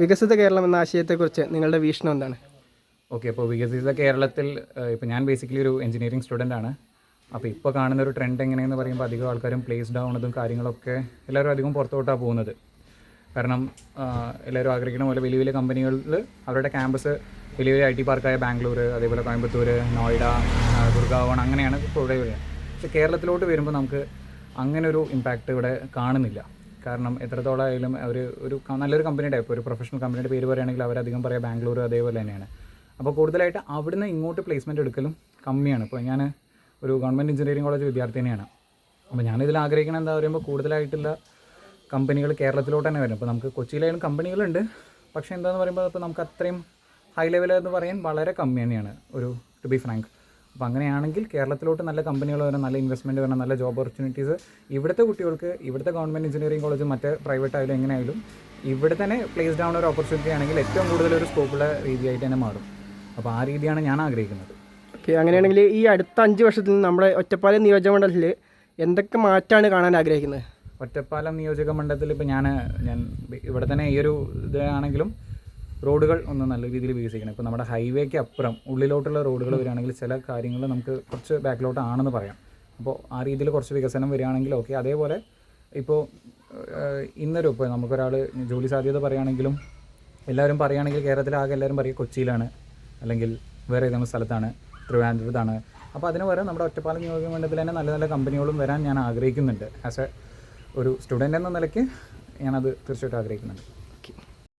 വികസിത കേരളം എന്ന ആശയത്തെക്കുറിച്ച് നിങ്ങളുടെ വീക്ഷണം എന്താണ്? ഓക്കെ അപ്പോൾ വികസിത കേരളത്തിൽ ഇപ്പോൾ ഞാൻ ബേസിക്കലി ഒരു എഞ്ചിനീയറിംഗ് സ്റ്റുഡന്റ് ആണ്. അപ്പോൾ ഇപ്പോൾ കാണുന്ന ഒരു ട്രെൻഡ് എങ്ങനെയെന്ന് പറയുമ്പോൾ അധികം ആൾക്കാരും പ്ലേസ്ഡ് ആവുന്നതും കാര്യങ്ങളൊക്കെ എല്ലാവരും അധികം പുറത്തോട്ടാണ് പോകുന്നത്. കാരണം എല്ലാവരും ആഗ്രഹിക്കുന്ന പോലെ വലിയ വലിയ കമ്പനികളിൽ അവരുടെ ക്യാമ്പസ് വലിയ വലിയ ഐ ടി പാർക്കായ ബാംഗ്ലൂർ അതേപോലെ കോയമ്പത്തൂർ നോയിഡ ഗുർഗാവൺ അങ്ങനെയാണ് ഇവിടെ പക്ഷേ കേരളത്തിലോട്ട് വരുമ്പോൾ നമുക്ക് അങ്ങനെ ഒരു ഇമ്പാക്റ്റ് ഇവിടെ കാണുന്നില്ല. കാരണം എത്രത്തോളം ആയാലും അവർ ഒരു നല്ലൊരു കമ്പനിയുടെ ഇപ്പോൾ ഒരു പ്രൊഫഷണൽ കമ്പനിയുടെ പേര് പറയുകയാണെങ്കിൽ അവരധികം പറയാം ബാംഗ്ലൂർ അതേപോലെ തന്നെയാണ്. അപ്പോൾ കൂടുതലായിട്ട് അവിടുന്ന് ഇങ്ങോട്ട് പ്ലേസ്മെന്റ് എടുക്കലും കമ്മിയാണ്. ഇപ്പോൾ ഞാൻ ഒരു ഗവൺമെന്റ് എഞ്ചിനീയറിംഗ് കോളേജ് വിദ്യാർത്ഥി തന്നെയാണ്. അപ്പോൾ ഞാനിതിൽ ആഗ്രഹിക്കണം എന്താ പറയുമ്പോൾ കൂടുതലായിട്ടുള്ള കമ്പനികൾ കേരളത്തിലോട്ട് തന്നെ വരും അപ്പോൾ നമുക്ക് കൊച്ചിയിലായാലും കമ്പനികളുണ്ട് പക്ഷേ എന്താണെന്ന് പറയുമ്പോൾ അപ്പോൾ നമുക്ക് അത്രയും ഹൈ ലെവലെന്ന് പറയാൻ വളരെ കമ്മി തന്നെയാണ് ഒരു ടു ബി ഫ്രാങ്ക് അപ്പോൾ അങ്ങനെയാണെങ്കിൽ കേരളത്തിലോട്ട് നല്ല കമ്പനികൾ വരണം നല്ല ഇൻവെസ്റ്റ്മെന്റ് വരണം നല്ല ജോബ് ഓപ്പർച്യൂണിറ്റീസ് ഇവിടുത്തെ കുട്ടികൾക്ക് ഇവിടുത്തെ ഗവൺമെന്റ് എഞ്ചിനീയറിംഗ് കോളേജ് മറ്റേ പ്രൈവറ്റ് ആയാലും എങ്ങനെയായാലും ഇവിടെ തന്നെ പ്ലേസ്ഡ് ആവുന്ന ഒരു ഓപ്പർച്യൂണിറ്റി ആണെങ്കിൽ ഏറ്റവും കൂടുതൽ ഒരു സ്കോപ്പുള്ള രീതിയായിട്ട് തന്നെ മാറും. അപ്പോൾ ആ രീതിയാണ് ഞാൻ ആഗ്രഹിക്കുന്നത്. ഓക്കെ അങ്ങനെയാണെങ്കിൽ ഈ അടുത്ത അഞ്ച് വർഷത്തിൽ നമ്മുടെ ഒറ്റപ്പാലം നിയോജകമണ്ഡലത്തിൽ എന്തൊക്കെ മാറ്റമാണ് കാണാൻ ആഗ്രഹിക്കുന്നത്? ഒറ്റപ്പാലം നിയോജക മണ്ഡലത്തിൽ ഇപ്പോൾ ഞാൻ ഞാൻ ഇവിടെ തന്നെ ഈ ഒരു ഇതാണെങ്കിലും റോഡുകൾ ഒന്ന് നല്ല രീതിയിൽ വികസിക്കണം. ഇപ്പോൾ നമ്മുടെ ഹൈവേക്ക് അപ്പുറം ഉള്ളിലോട്ടുള്ള റോഡുകൾ വരികയാണെങ്കിൽ ചില കാര്യങ്ങൾ നമുക്ക് കുറച്ച് ബാക്കിലോട്ട് ആണെന്ന് പറയാം. അപ്പോൾ ആ രീതിയിൽ കുറച്ച് വികസനം വരികയാണെങ്കിൽ ഓക്കെ. അതേപോലെ ഇപ്പോൾ ഇന്നൊരു ഇപ്പോൾ നമുക്കൊരാൾ ജോലി സാധ്യത പറയുകയാണെങ്കിലും എല്ലാവരും പറയുകയാണെങ്കിൽ കേരളത്തിലാകെ എല്ലാവരും പറയും കൊച്ചിയിലാണ് അല്ലെങ്കിൽ വേറെ ഏതെങ്കിലും സ്ഥലത്താണ് ട്രിവാൻഡ്രത്താണ് അപ്പോൾ അതിന് പകരം നമ്മുടെ ഒറ്റപ്പാലം നിയോഗം മണ്ഡലത്തിൽ തന്നെ നല്ല നല്ല കമ്പനികളും വരാൻ ഞാൻ ആഗ്രഹിക്കുന്നുണ്ട്. ആസ് എ ഒരു സ്റ്റുഡന്റ് എന്ന നിലയ്ക്ക് ഞാനത് തീർച്ചയായിട്ടും ആഗ്രഹിക്കുന്നുണ്ട്.